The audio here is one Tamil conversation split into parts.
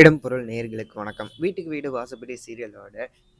இடம்பொருள் நேயர்களுக்கு வணக்கம். வீட்டுக்கு வீடு வாசப்படி சீரியலோட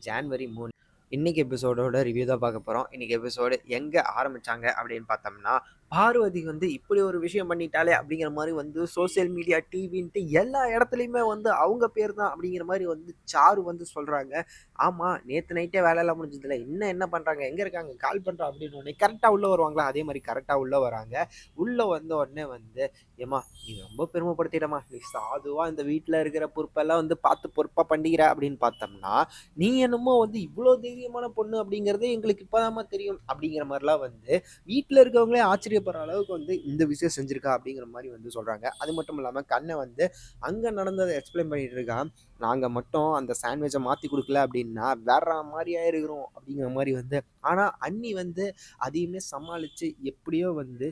ஜான்வரி மூணு. இன்னைக்கு எபிசோடோட ரிவ்யூ தான் பார்க்க போகிறோம் இன்னைக்கு எபிசோடு எங்கே ஆரம்பித்தாங்க அப்படின்னு பார்த்தோம்னா பார்வதி வந்து இப்படி ஒரு விஷயம் பண்ணிட்டாலே அப்படிங்கிற மாதிரி வந்து சோஷியல் மீடியா டிவின்ட்டு எல்லா இடத்துலையுமே வந்து அவங்க பேர் தான் அப்படிங்கிற மாதிரி வந்து சாரு வந்து சொல்கிறாங்க ஆமாம் நேற்று நைட்டே வேலையெல்லாம் முடிஞ்சதில்ல இன்னும் என்ன பண்ணுறாங்க எங்கே இருக்காங்க? கால் பண்ணுறோம் அப்படின்னு உடனே கரெக்டாக உள்ளே வருவாங்களா? அதே மாதிரி கரெக்டாக உள்ளே வராங்க. உள்ளே வந்த உடனே வந்து ஏம்மா நீ ரொம்ப பெருமைப்படுத்திடமா நீ சாதுவாக இந்த வீட்டில் இருக்கிற பொறுப்பெல்லாம் வந்து பார்த்து பொறுப்பாக பண்ணிக்கிற அப்படின்னு பார்த்தோம்னா நீ என்னமோ வந்து இவ்வளோ தைரியமான பொண்ணு அப்படிங்கிறதே எங்களுக்கு இப்போதாம்மா தெரியும் அப்படிங்கிற மாதிரிலாம் வந்து வீட்டில் இருக்கவங்களே ஆச்சரியப்படுற அளவுக்கு வந்து இந்த விஷயம் செஞ்சுருக்கா அப்படிங்கிற மாதிரி வந்து சொல்கிறாங்க அது மட்டும் இல்லாமல் கண்ணை வந்து அங்கே நடந்ததை எக்ஸ்பிளைன் பண்ணிட்டு இருக்கான் நாங்கள் மட்டும் அந்த சாண்ட்விச்சை மாற்றி கொடுக்கல அப்படின்னா வேற மாதிரியா இருக்கிறோம் அப்படிங்கிற மாதிரி வந்து ஆனால் அண்ணி வந்து அதையுமே சமாளித்து எப்படியோ வந்து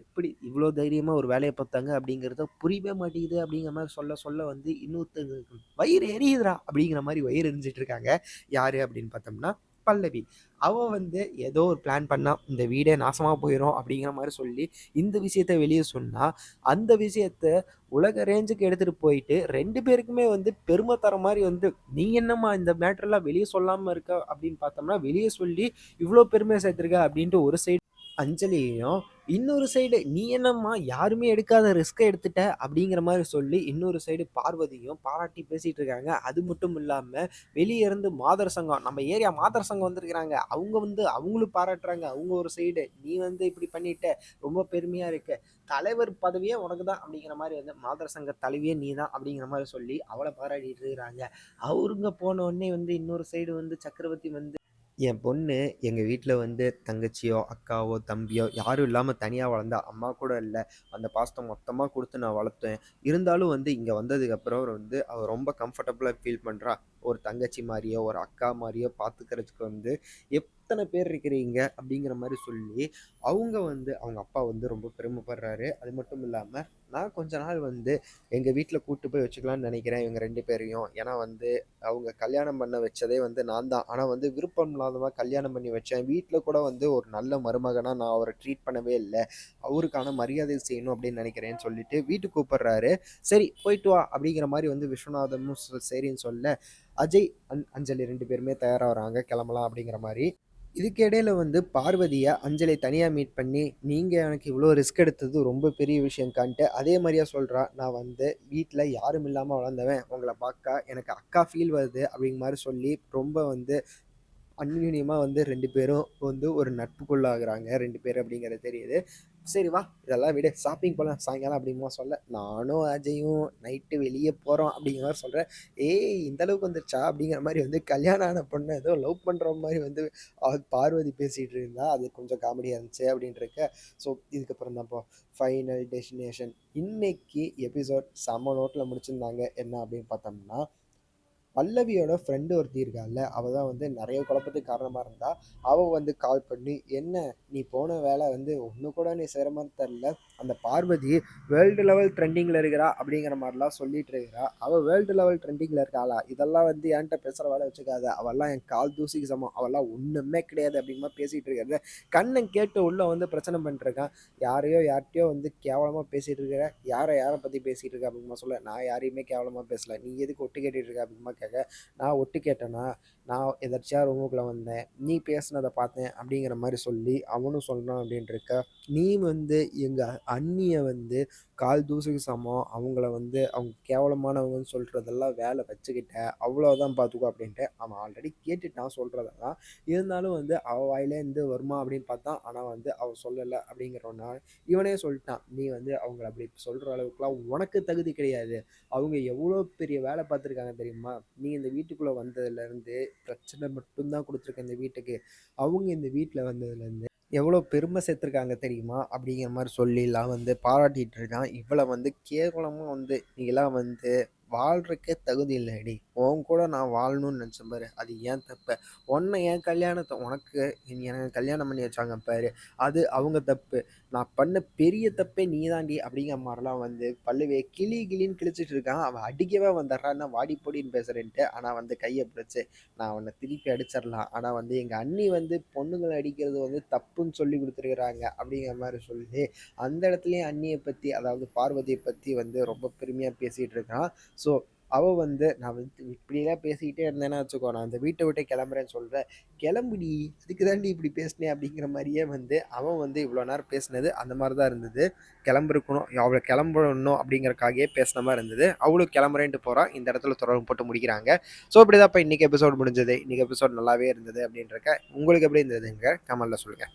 எப்படி இவ்வளோ தைரியமாக ஒரு வேலையை பார்த்தாங்க அப்படிங்கிறத புரியவே மாட்டேங்குது அப்படிங்கிற மாதிரி சொல்ல சொல்ல வந்து இன்னொருத்தங்க வயிறு எரியுதுரா அப்படிங்கிற மாதிரி வயிறு எரிஞ்சிட்டு இருக்காங்க. யார் அப்படின்னு பார்த்தோம்னா பல்லவி. அவ வந்து ஏதோ ஒரு பிளான் பண்ணா இந்த வீடே நாசமாக போயிடும் அப்படிங்கிற மாதிரி சொல்லி இந்த விஷயத்த வெளியே சொன்னா அந்த விஷயத்த உலக ரேஞ்சுக்கு எடுத்துட்டு போயிட்டு ரெண்டு பேருக்குமே வந்து பெருமை தர மாதிரி வந்து நீ என்னம்மா இந்த மேட்டர்லாம் வெளியே சொல்லாம இருக்க? அப்படின்னு பார்த்தோம்னா வெளியே சொல்லி இவ்வளோ பெருமை சேர்த்துருக்க அப்படின்ட்டு ஒரு சைடு அஞ்சலியையும் இன்னொரு சைடு நீ என்னம்மா யாருமே எடுக்காத ரிஸ்க்கை எடுத்துட்ட அப்படிங்கிற மாதிரி சொல்லி இன்னொரு சைடு பார்வதியும் பாராட்டி பேசிட்டு இருக்காங்க. அது மட்டும் இல்லாமல் வெளியே இருந்து மாதர் சங்கம் நம்ம ஏரியா மாதர் சங்கம் வந்திருக்கிறாங்க. அவங்க வந்து அவங்களும் பாராட்டுறாங்க. அவங்க ஒரு சைடு நீ வந்து இப்படி பண்ணிட்ட ரொம்ப பெருமையா இருக்க. தலைவர் பதவியே உனக்கு தான் அப்படிங்கிற மாதிரி வந்து மாதர் சங்க தலைவியே நீ தான் அப்படிங்கிற மாதிரி சொல்லி அவளை பாராட்டிட்டு இருக்கிறாங்க. அவருங்க போன உடனே வந்து இன்னொரு சைடு வந்து சக்கரவர்த்தி வந்து என் பொண்ணு எங்கள் வீட்டில் வந்து தங்கச்சியோ அக்காவோ தம்பியோ யாரும் இல்லாமல் தனியாக வளர்ந்தா அம்மா கூட இல்லை. அந்த பாசத்தை மொத்தமாக கொடுத்து நான் வளர்த்தேன். இருந்தாலும் வந்து இங்கே வந்ததுக்கப்புறம் வந்து அவள் ரொம்ப கம்ஃபர்டபுளாக ஃபீல் பண்ணுறா ஒரு தங்கச்சி மாதிரியோ ஒரு அக்கா மாதிரியோ பார்த்துக்கிறதுக்கு வந்து எப் எத்தனை பேர் இருக்கிறீங்க? அப்படிங்கிற மாதிரி சொல்லி அவங்க வந்து அவங்க அப்பா வந்து ரொம்ப பெருமைப்படுறாரு. அது மட்டும் இல்லாமல் நான் கொஞ்ச நாள் வந்து எங்கள் வீட்டில் கூட்டு போய் வச்சுக்கலாம்னு நினைக்கிறேன் இவங்க ரெண்டு பேரையும். ஏன்னா வந்து அவங்க கல்யாணம் பண்ண வச்சதே வந்து நான் தான். ஆனால் வந்து விருப்பம் இல்லாதமாக கல்யாணம் பண்ணி வச்சேன். வீட்டில் கூட வந்து ஒரு நல்ல மருமகனாக நான் அவரை ட்ரீட் பண்ணவே இல்லை. அவருக்கான மரியாதை செய்யணும் அப்படின்னு நினைக்கிறேன்னு சொல்லிட்டு வீட்டுக்கு கூப்பிட்றாரு. சரி போயிட்டு வா அப்படிங்கிற மாதிரி வந்து விஸ்வநாதமும் சரின்னு சொல்ல அஜய் அன் அஞ்சலி ரெண்டு பேருமே தயாராகிறாங்க கிளம்பலாம் அப்படிங்கிற மாதிரி. இதுக்கு இடையில வந்து பார்வதியை அஞ்சலி தனியாக மீட் பண்ணி நீங்கள் எனக்கு இவ்வளோ ரிஸ்க் எடுத்தது ரொம்ப பெரிய விஷயம்கான்ட்டு அதே மாதிரியா சொல்கிறான் நான் வந்து வீட்டில் யாரும் இல்லாமல் வளர்ந்தவன். உங்களை பார்க்க எனக்கு அக்கா ஃபீல் வருது. அப்படிங்கிற மாதிரி சொல்லி ரொம்ப வந்து அந்யூன்யமாக வந்து ரெண்டு பேரும் வந்து ஒரு நட்புக்குள்ளாகிறாங்க ரெண்டு பேர் அப்படிங்கிறது தெரியுது. சரி வா இதெல்லாம் விட. ஷாப்பிங் போகலாம் சாயங்காலம் அப்படிமா சொல்ல. நானும் அஜயும் நைட்டு வெளியே போகிறோம் அப்படிங்கிற மாதிரி சொல்கிறேன் ஏய் இந்த அளவுக்கு வந்துருச்சா? அப்படிங்கிற மாதிரி வந்து கல்யாணம் ஆன பொண்ணு ஏதோ லவ் பண்ணுற மாதிரி வந்து பார்வதி பேசிகிட்டு இருந்தா. அது கொஞ்சம் காமெடியாக இருந்துச்சு அப்படின்ட்டு ஸோ இதுக்கப்புறம் தான் இப்போ ஃபைனல் டெஸ்டினேஷன் இன்னைக்கு எபிசோட் செம்ம நோட்டில் முடிச்சிருந்தாங்க. என்ன அப்படின்னு பார்த்தோம்னா பல்லவியோட ஃப்ரெண்டு ஒருத்தி இருக்காள்ல அவள் தான் வந்து நிறைய குழப்பத்துக்கு காரணமாக இருந்தா அவள் வந்து கால் பண்ணி என்ன நீ போன வேலை வந்து ஒன்று கூட நீ செய்கிற மாதிரி தெரில அந்த பார்வதி வேர்ல்டு லெவல் ட்ரெண்டிங்கில் இருக்கிறா அப்படிங்கிற மாதிரிலாம் சொல்லிட்டு இருக்கிறா. அவள் வேர்ல்டு லெவல் ட்ரெண்டிங்கில் இருக்காளா? இதெல்லாம் வந்து என்கிட்ட பேசுகிற வேலை வச்சுக்காத. அவெல்லாம் என் கால் தூசிக்கு சமம். அவெல்லாம் ஒன்றுமே கிடையாது அப்படிங்கிற பேசிகிட்டு இருக்கிறத. கண்ணை கேட்டு உள்ளே வந்து பிரச்சனை பண்ணிட்டுருக்கான். யாரையோ யார்கிட்டயோ வந்து கேவலமாக பேசிகிட்டு இருக்கிற யாரை யாரை பற்றி பேசிகிட்டு இருக்க அப்படிமா சொல்ல நான் யாரையுமே கேவலமாக பேசலை. நீ எதுக்கு ஒட்டு கேட்டுட்டு இருக்க? அப்படிமா கேட்க நான் ஒட்டு கேட்டேன்னா நான் எதாச்சியா ரூமுக்குள்ளே வந்தேன் நீ பேசுனதை பார்த்தேன் அப்படிங்கிற மாதிரி சொல்லி அவனும் சொல்கிறான் அப்படின்ட்டு இருக்க நீ வந்து எங்கள் அண்ணியை வந்து கால் தூசுக்கு சமம் அவங்கள வந்து அவங்க கேவலமானவங்கன்னு சொல்கிறதெல்லாம் வேலை வச்சுக்கிட்ட அவ்வளோதான் பார்த்துக்கோ அப்படின்ட்டு அவன் ஆல்ரெடி கேட்டுட்டான் சொல்கிறதெல்லாம் இருந்தாலும் வந்து அவள் வாயிலேருந்து வருமா அப்படின்னு பார்த்தான். ஆனால் வந்து அவள் சொல்லலை அப்படிங்கிறவனா இவனே சொல்லிட்டான். நீ வந்து அவங்கள அப்படி சொல்கிற அளவுக்குலாம் உனக்கு தகுதி கிடையாது. அவங்க எவ்வளோ பெரிய வேலை பார்த்துருக்காங்க தெரியுமா? நீ இந்த வீட்டுக்குள்ளே வந்ததுலேருந்து பிரச்சனை மட்டும்தான் கொடுத்துருக்க இந்த வீட்டுக்கு. அவங்க இந்த வீட்டில் வந்ததுலேருந்து எவ்வளோ பெருமை சேர்த்துருக்காங்க தெரியுமா? அப்படிங்கிற மாதிரி சொல்லிலாம் வந்து பாராட்டிட்டு இருக்கான். இவ்வளோ வந்து கேவலமாக வந்து நீலாம் வந்து வாழ்றக்கே தகுதி இல்லைடி உன் கூட நான் வாழணும்னு நினச்சேன் பாரு. அது ஏன் தப்பு? உன்னை என் கல்யாணத்தை உனக்கு எனக்கு கல்யாணம் பண்ணி வச்சாங்க பாரு. அது அவங்க தப்பு. நான் பண்ண பெரிய தப்பே நீ தாண்டி அப்படிங்கிற மாதிரிலாம் வந்து பல்லுவே கிளி கிளின்னு கிழிச்சிட்டு இருக்கான். அவன் அடிக்கவே வந்துடுறான். வாடி பொடின்னு பேசுகிறேன்ட்டு ஆனால் வந்து கையை பிடிச்சி நான் அவனை திருப்பி அடிச்சிடலாம். ஆனால் வந்து எங்கள் அண்ணி வந்து பொண்ணுங்களை அடிக்கிறது வந்து தப்புன்னு சொல்லி கொடுத்துருக்குறாங்க அப்படிங்கிற மாதிரி சொல்லி அந்த இடத்துலையும் அண்ணியை பற்றி அதாவது பார்வதியை பற்றி வந்து ரொம்ப பெருமையாக பேசிகிட்டு இருக்கான். ஸோ அவள் வந்து நான் வந்து இப்படிலாம் பேசிக்கிட்டே இருந்தேன்னா வச்சுக்கோ நான் அந்த வீட்டை விட்டு கிளம்புறேன்னு சொல்கிறேன் கிளம்புடி இதுக்கு தாண்டி இப்படி பேசினேன் அப்படிங்கிற மாதிரியே வந்து அவன் வந்து இவ்வளோ நேரம் பேசினது அந்த மாதிரி தான் இருந்தது. கிளம்பிருக்கணும் அவளை கிளம்பணும் அப்படிங்கறக்காகவே பேசின மாதிரி இருந்தது. அவளும் கிளம்புறேன்ட்டு போகிறான் இந்த இடத்துல தொடர்பு போட்டு முடிக்கிறாங்க. ஸோ இப்படி தான் இப்போ இன்றைக்கி எபிசோட் முடிஞ்சது. இன்றைக்கி எபிசோட் நல்லாவே இருந்தது அப்படின்றக்க உங்களுக்கு எப்படி இருந்ததுங்க? கமலில் சொல்லுங்கள்